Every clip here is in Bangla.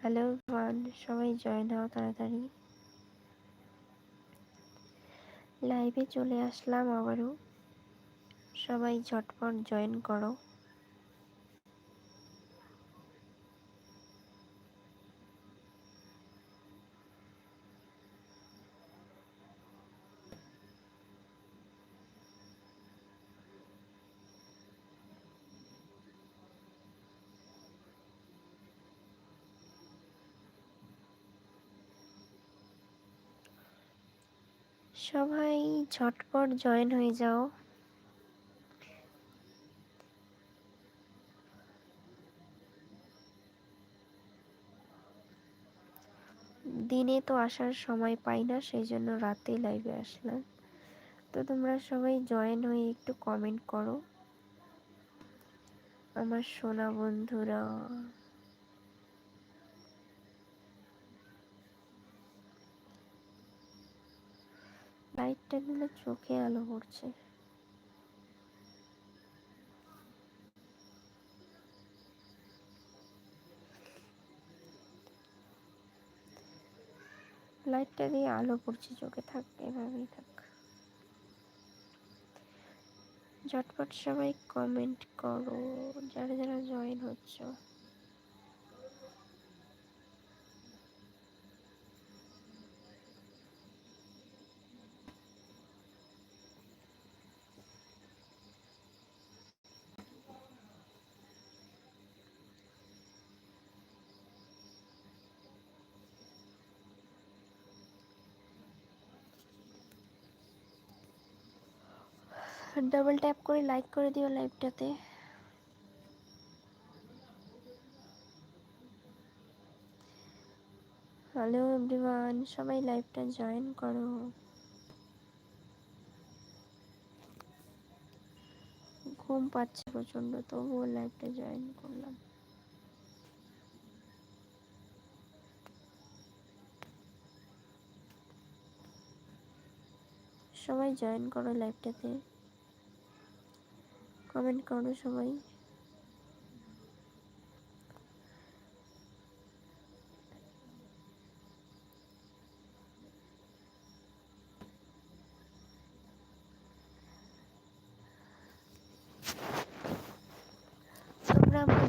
হ্যালো ওয়ান সবাই জয়েন হও তাড়াতাড়ি। লাইভে চলে আসলাম আবারও। সবাই ঝটপট জয়েন করো। সবাই ঝটপট জয়েন হয়ে যাও। দিনে তো আসার সময় পাই না সেই জন্য রাতে লাইভে আসলাম। তো তোমরা সবাই জয়েন হয়ে একটু কমেন্ট করো। আমার সোনা বন্ধুরা। লাইটটা দিলে চোখে আলো পড়ছে। লাইটটা দিয়ে আলো পড়ছে, চোখে থাক, এভাবেই থাক। ঝটপট সবাই কমেন্ট করো, যারা যারা জয়েন হচ্ছে। ডাবল ট্যাপ করে লাইক করে দিও লাইভটাতে হ্যালো এভরিওয়ান সবাই লাইভটা জয়েন করো। ঘুম পাচ্ছে প্রচণ্ড, তবুও লাইভটা জয়েন করলাম। সবাই জয়েন করো লাইভটাতে কমেন্ট করো সবাই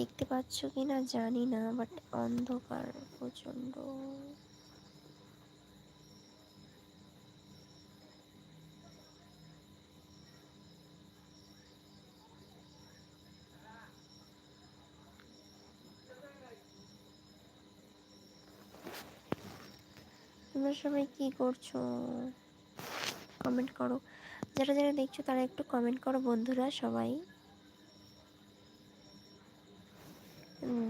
দেখতে পাচ্ছ কি না জানি না বাট অন্ধকার প্রচণ্ড তোমরা সবাই কি করছ? কমেন্ট করো। যারা যারা দেখছ, তারা একটু কমেন্ট করো, বন্ধুরা সবাই।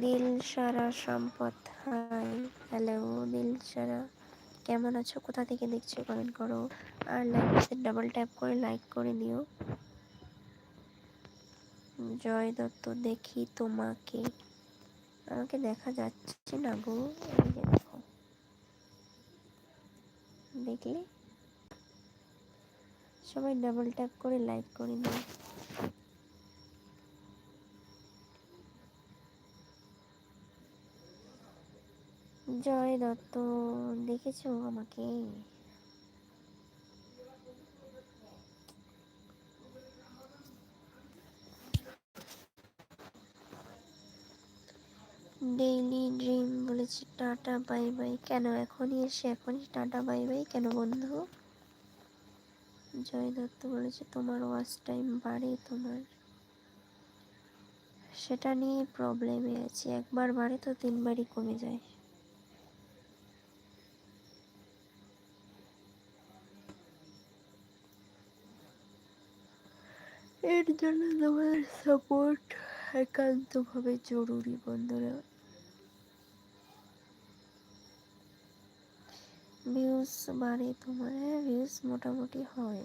দিল সারা সম্পদ হাই হ্যালো দিল সারা কেমন আছো? কোথা থেকে দেখছ? কমেন্ট করো। আর লাইক ডাবল ট্যাপ করে লাইক করে দিও। জয় দত্ত, দেখি তোমাকে। আমাকে দেখা যাচ্ছে না গো এই যে দেখো দেখলে? সবাই ডাবল ট্যাপ করে লাইক করে দিন জয় দত্ত দেখেছ আমাকে? ডেইলি ড্রিম বলেছে, টাটা, বাই বাই। কেন এখনই এসে এখনই টাটা, বাই বাই? কেন বন্ধু? জয় দত্ত বলেছে, তোমার ওয়াচ টাইম বাড়ে, তোমার। সেটা নিয়ে প্রবলেমে আছি। একবার বাড়ে তো তিনবারই কমে যায়। এর জন্য তোমার সাপোর্ট একান্তভাবে জরুরি বন্ধুরা। ভিউজ বাড়ে, তোমার হ্যাঁ ভিউজ মোটামুটি হয়।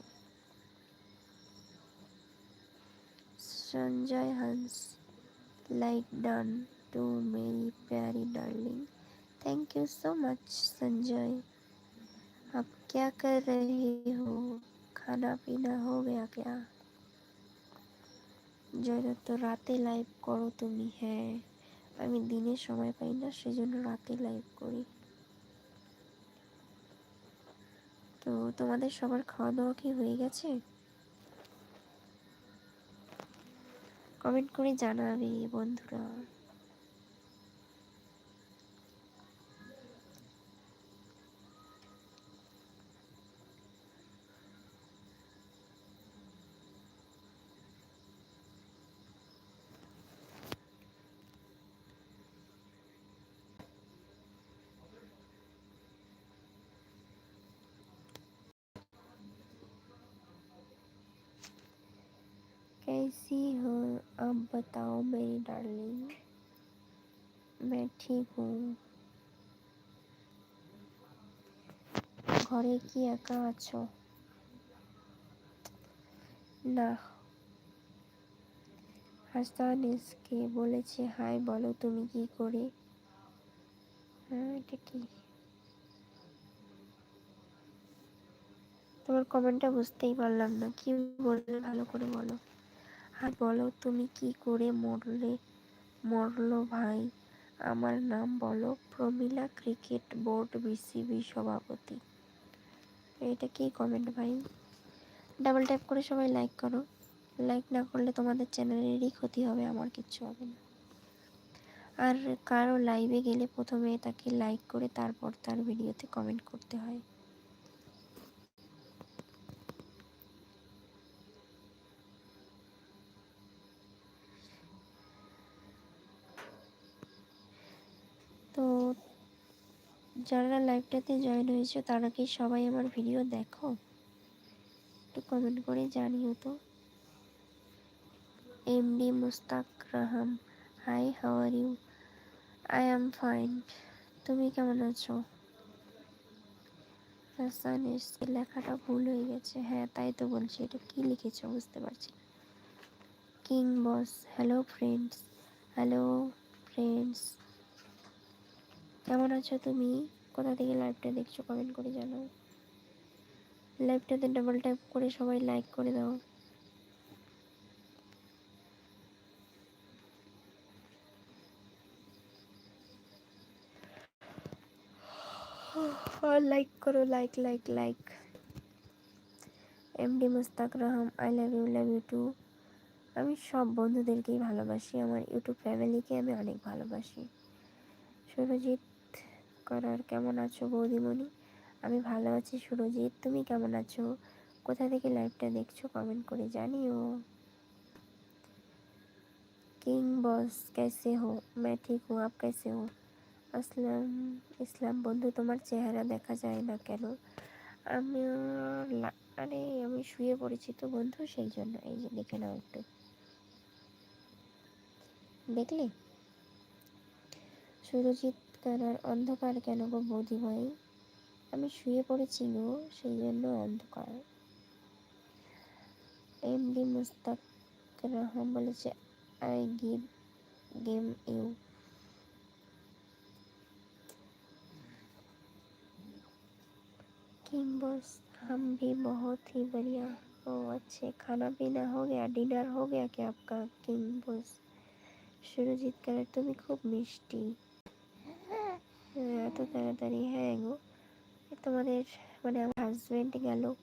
Sanjay Hans like done to Mary প্যারি darling thank you so much Sanjay. Up क्या कर रहे हो? खाना पीना हो गया क्या? জয়দা রাতে লাইভ করো তুমি হ্যাঁ আমি দিনে সময় পাই না, সেজন্য রাতে লাইভ করি। তো তোমাদের সবার খাওয়া দাওয়া কি হয়ে গেছে? কমেন্ট করে জানাবে বন্ধুরা। कैसी हो अब बताओ मेरी डार्लिंग मैं ठीक हूँ ঘরে কি একা আছো না হাসান এসকে বলেছে হাই বলো তুমি কি করে হ্যাঁ এটা কি তোমার কমেন্টটা বুঝতেই পারলাম না কি বললে ভালো করে বলো আর বলো, তুমি কি করে মরলে? মরলো ভাই, আমার নাম বলো, প্রমিলা ক্রিকেট বোর্ড বিসিবি সভাপতি। এটা কি কমেন্ট ভাই? ডাবল ট্যাপ করে সবাই লাইক করো। লাইক না করলে তোমাদের চ্যানেলেরই ক্ষতি হবে, আমার কিচ্ছু হবে না। আর কারও লাইভে গেলে প্রথমে তাকে লাইক করে তারপর তার ভিডিওতে কমেন্ট করতে হয়। যারা লাইভটাতে জয়েন হয়েছে, তারা কি সবাই আমার ভিডিও দেখো? একটু কমেন্ট করে জানিও তো। MD Mustaq Raham hi how are you I am fine তুমি কেমন আছো? হাসান এসছে, লেখাটা ভুল হয়ে গেছে। হ্যাঁ তাই তো বলছি, এটা কি লিখেছো বুঝতে পারছি না। King boss hello friends hello friends কেমন আছো তুমি? কোথা থেকে লাইভটা দেখছ কমেন্ট করে জানাও। লাইভটাতে ডাবল ট্যাপ করে সবাই লাইক করে দাও। লাইক করো like like like MD Mustaq Rahim I love you love you too আমি সব বন্ধুদেরকেই ভালোবাসি, আমার ইউটিউব ফ্যামিলিকে আমি অনেক ভালোবাসি। সুরজিৎ করার কেমন আছো বৌদিমণি আমি ভালো আছি সুরজিৎ তুমি কেমন আছো কোথা থেকে লাইভটা দেখছো কমেন্ট করে জানিও কিং বস कैसे हो मैं ठीक हूँ आप कैसे हो আসলাম ইসলাম বন্ধু তোমার চেহারা দেখা যায় না কেন আমি আরে আমি শুয়ে পড়েছি তো বন্ধু সেই জন্য এই যে দেখে নাও একটু দেখলে সুরজিৎ কারার অন্ধকার কেন গো বৌদি ভাই আমি শুয়ে পড়েছি গো সেই জন্য অন্ধকার এমডি মুস্তাক রহমান বলেছে I give game you king boss हम भी बहुत ही बढ़िया ओ अच्छे खाना पीना हो गया डिनर हो गया क्या आपका किंग बॉस সুরজিৎ কালার তুমি খুব মিষ্টি এত তাড়াতাড়ি হ্যাঁ গো। তোমাদের মানে আমার হাজব্যান্ড গেল।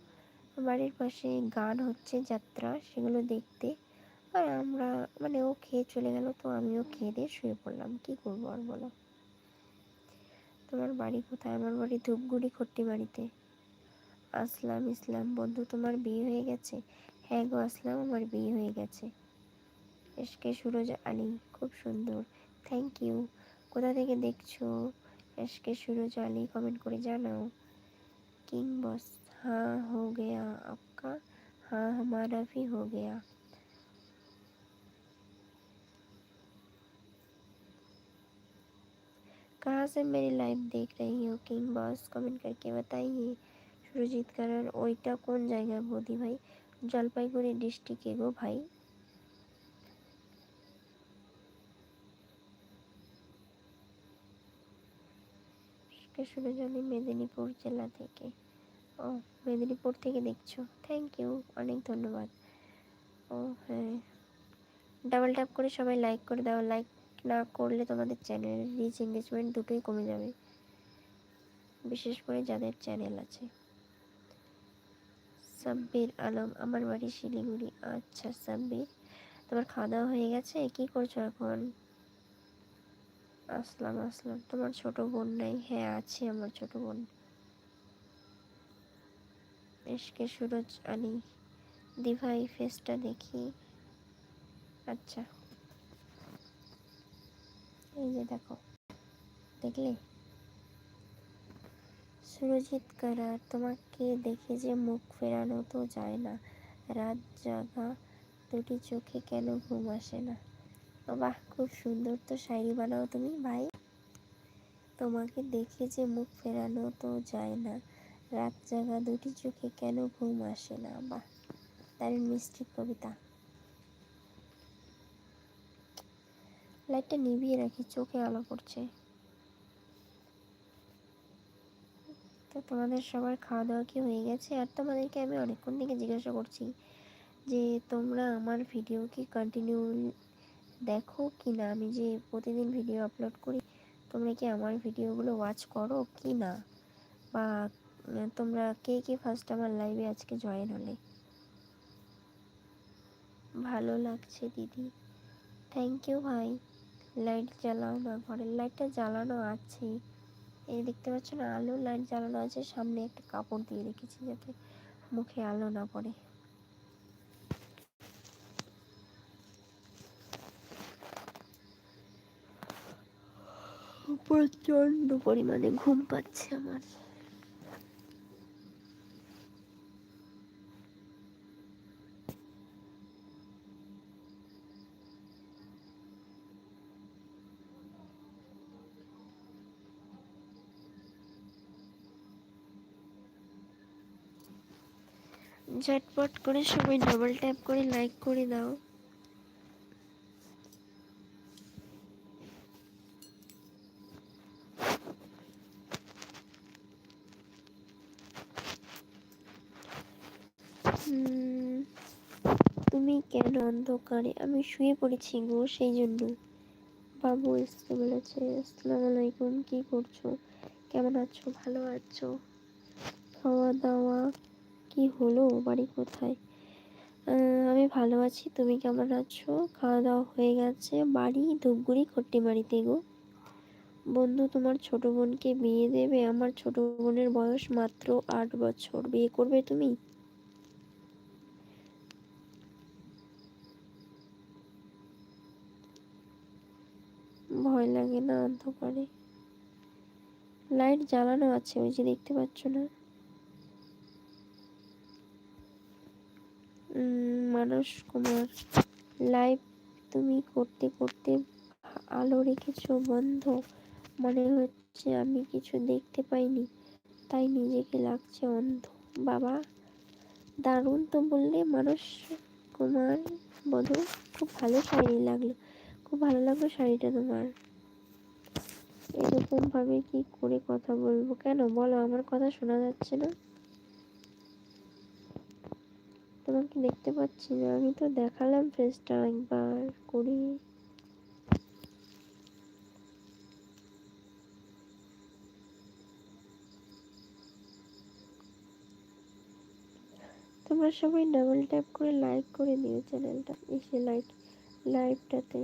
বাড়ির পাশে গান হচ্ছে, যাত্রা, সেগুলো দেখতে। আর আমরা মানে ও খেয়ে চলে গেল, তো আমিও খেয়ে দিয়ে শুয়ে পড়লাম। কি করব আর বলো? তোমার বাড়ি কোথায়? আমার বাড়ি ধূপগুড়ি খট্টি বাড়িতে। আসলাম, ইসলাম। বন্ধু, তোমার বিয়ে হয়ে গেছে? হ্যাঁ গো, আসলাম। আমার বিয়ে হয়ে গেছে। এসকে সুরজ আলী, খুব সুন্দর। থ্যাংক ইউ কোথা থেকে দেখছ? এসকে সুরজ আলী কমেন্ট করে জানাও किंग बॉस हाँ हो गया आपका हाँ हमारा भी हो गया कहाँ से मेरी लाइव देख रही हो किंग बॉस कमेंट करके बताइए সুরজিৎ কারার ওইটা কোন জায়গায় বৌদি ভাই জলপাইগুড়ি ডিস্ট্রিক্টে গো ভাই সুরজ আলী মেদিনীপুর জেলা থেকে। ও, মেদিনীপুর থেকে দেখছ। থ্যাংক ইউ অনেক ধন্যবাদ। ও হ্যাঁ। ডাবল ট্যাপ করে সবাই লাইক করে দাও। লাইক না করলে তোমাদের চ্যানেলের রিচ এঙ্গেজমেন্ট দুটোই কমে যাবে। বিশেষ করে যাদের চ্যানেল আছে। সাব্বির আলম, আমার বাড়ি শিলিগুড়ি। আচ্ছা সাব্বির, তোমার খাওয়া দাওয়া হয়ে গেছে? কি করছ এখন? আসলাম আসলাম। তোমার ছোট বোন নাই? হ্যাঁ আছে আমার ছোট বোন। এসকে সুরজ আলী দিভাই ফেসটা দেখি। আচ্ছা। এই যে দেখো, দেখলে? সুরজিৎ কারার তোমাকে দেখে যে মুখ ফেরানো তো যায় না। রাত জাগা, দুটি চোখে কেন ঘুম আসে না? বাহ, খুব সুন্দর তো শাড়ি বানাও তুমি, ভাই। তোমাকে দেখে যে মুখ ফেরানো তো যায় না। রাত জাগা দুটি চোখে কেন ঘুম আসে না? বাহ দারুণ মিষ্টি কবিতা। লাইটটা নিভিয়ে রাখি, চোখে আলো পড়ছে। তো তোমাদের সবার খাওয়া দাওয়া কি হয়ে গেছে? আর তোমাদেরকে আমি অনেকক্ষণ থেকে জিজ্ঞাসা করছি যে তোমরা আমার ভিডিও কি কন্টিনিউ দেখো কি না আমি যে প্রতিদিন ভিডিও আপলোড করি, তোমরা কি আমার ভিডিওগুলো ওয়াচ করো কি না বা তোমরা কে কে ফার্স্ট আমার লাইভে আজকে জয়েন হলে? ভালো লাগছে দিদি। থ্যাংক ইউ ভাই। লাইট জ্বালাও না ঘরের লাইটটা জ্বালানো আছে। এই দেখতে পাচ্ছ না, আলো লাইট জ্বালানো আছে। সামনে একটা কাপড় দিয়ে রেখেছি যাতে মুখে আলো না পড়ে। প্রচণ্ড পরিমাণে ঘুম পাচ্ছে আমার। ঝটপট করে সবাই ডাবল ট্যাপ করে লাইক করে দাও তুমি কেন অন্ধকারে আমি শুয়ে পড়েছি গো, সেই জন্য। বাবু এসতে বলেছে আসসালামু আলাইকুম, কি করছ? কেমন আছো? ভালো আছো? খাওয়া দাওয়া কি হলো? বাড়ি কোথায়? আমি ভালো আছি, তুমি কেমন আছো? খাওয়া দাওয়া হয়ে গেছে, বাড়ি ধূপগুড়ি বাড়িতে গো। বন্ধু, তোমার ছোট বোনকে বিয়ে দেবে? আমার ছোট বোনের বয়স মাত্র আট বছর। বিয়ে করবে তুমি? ভয় লাগে না অন্ধকারে। লাইট জ্বালানো আছে, ওই যে দেখতে পাচ্ছ না? মানস কুমার, লাইভ তুমি করতে করতে আলো রেখেছো, বন্ধ। মনে হচ্ছে আমি কিছু দেখতে পাইনি, তাই নিজেকে লাগছে অন্ধ। বাবা, দারুণ তো বললে মানস কুমার, বধু, খুব ভালো শাড়ি লাগল। খুব ভালো লাগল শাড়িটা তোমার। এরকম ভাবে কি করে কথা বলব? কেন? বলো, আমার কথা শোনা যাচ্ছে না। তোমাকে দেখতে পাচ্ছি না। আমি তো দেখালাম ফেসটা একবার করি। তোমরা সবাই ডাবল ট্যাপ করে লাইক করে দিও চ্যানেলটা এসে লাইক লাইভটাতে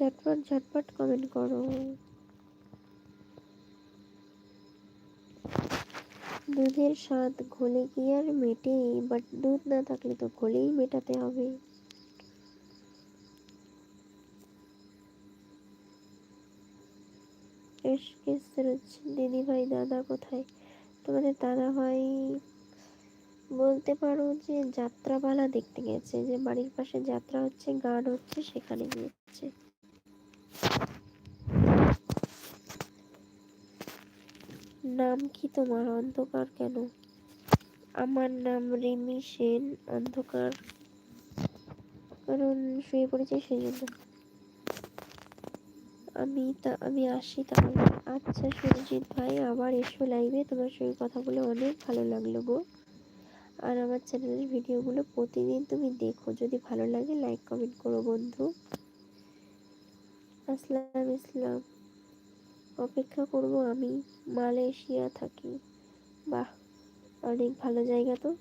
ঝটপট ঝটপট কমেন্ট করো। দুধের স্বাদ ঘোলে কি আর মেটে? বাট দুধ না থাকলে তো ঘোলেই মেটাতে হবে। দিদি ভাই দাদা কোথায়? তোমাদের দাদা ভাই বলতে পারো যে যাত্রাপালা দেখতে গেছে, যে বাড়ির পাশে যাত্রা হচ্ছে, গান হচ্ছে, সেখানে গিয়েছে। নাম কি তোমার? অন্ধকার কেন? আমার নাম রিমি সেন, অন্ধকার। কারণ শুয়ে পড়েছে সেই জন্য আমি তা, আমি আসি তাহলে। আচ্ছা সুরজিৎ ভাই, আবার এসো লাইভে তোমার সঙ্গে কথা বলে অনেক ভালো লাগল গো। আর আমার চ্যানেলের ভিডিওগুলো প্রতিদিন তুমি দেখো। যদি ভালো লাগে লাইক কমেন্ট করো বন্ধু। আসসালাম ইসলাম অপেক্ষা করব আমি, মালয়েশিয়া থাকি। বাহ, অনেক ভালো জায়গা তো।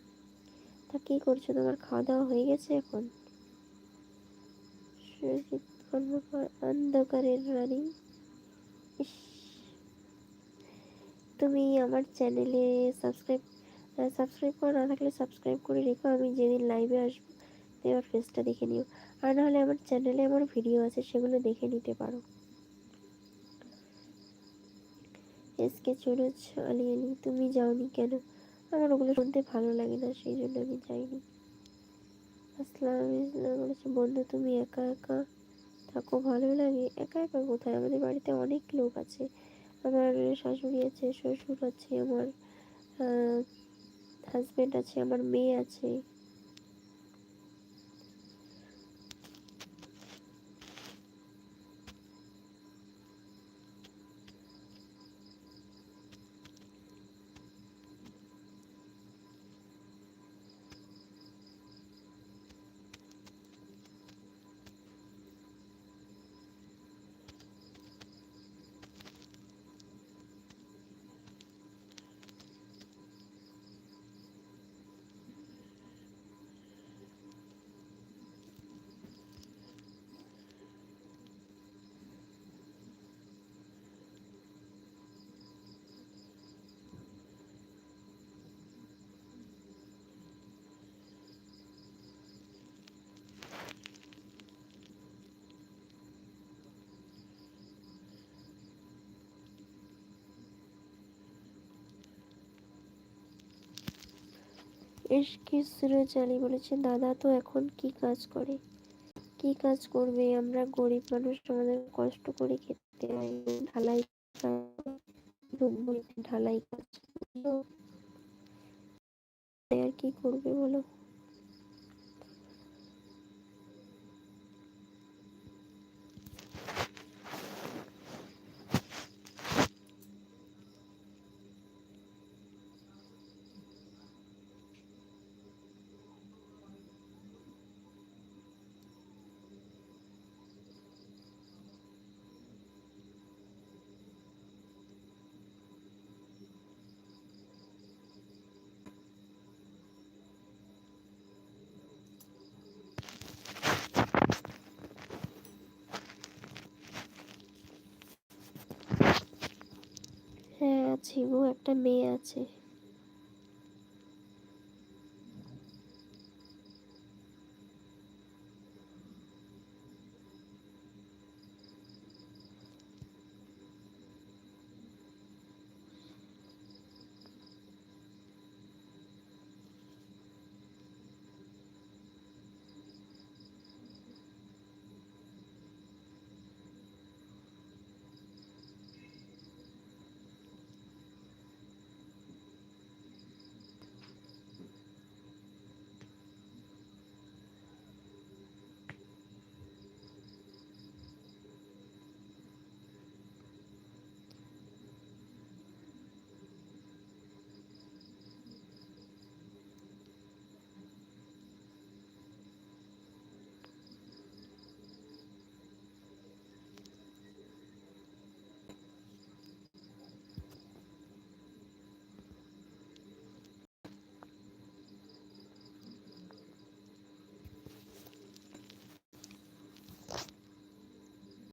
তা কী করছ? তোমার খাওয়া দাওয়া হয়ে গেছে এখন? কর্মকার অন্ধকারের রানী। ইস। তুমি আমার চ্যানেলে সাবস্ক্রাইব সাবস্ক্রাইব করা না থাকলে সাবস্ক্রাইব করে রেখো, আমি যেদিন লাইভে আসব আমার ফেসটা দেখে নিও। আর নাহলে আমার চ্যানেলে আমার ভিডিও আছে, সেগুলো দেখে নিতে পারো। এসকে চুরজ আলি আলি তুমি যাওনি কেন? আমার ওগুলো শুনতে ভালো লাগে না, সেই জন্য আমি যাইনি। ইসলাম বলেছে, বন্ধু, তুমি একা একা থাকো, ভালো লাগে। একা একা কোথায়? আমাদের বাড়িতে অনেক লোক আছে। আমার শাশুড়ি আছে, শ্বশুর আছে, আমার হাজব্যান্ড আছে, আমার মেয়ে আছে। আলী বলেছে দাদা তো এখন কি কাজ করে? কি কাজ করবে? আমরা গরিব মানুষ, আমাদের কষ্ট করে খেতে ঢালাই ঢালাই কাজ? আর কি করবে বলো? গো একটা মেয়ে আছে।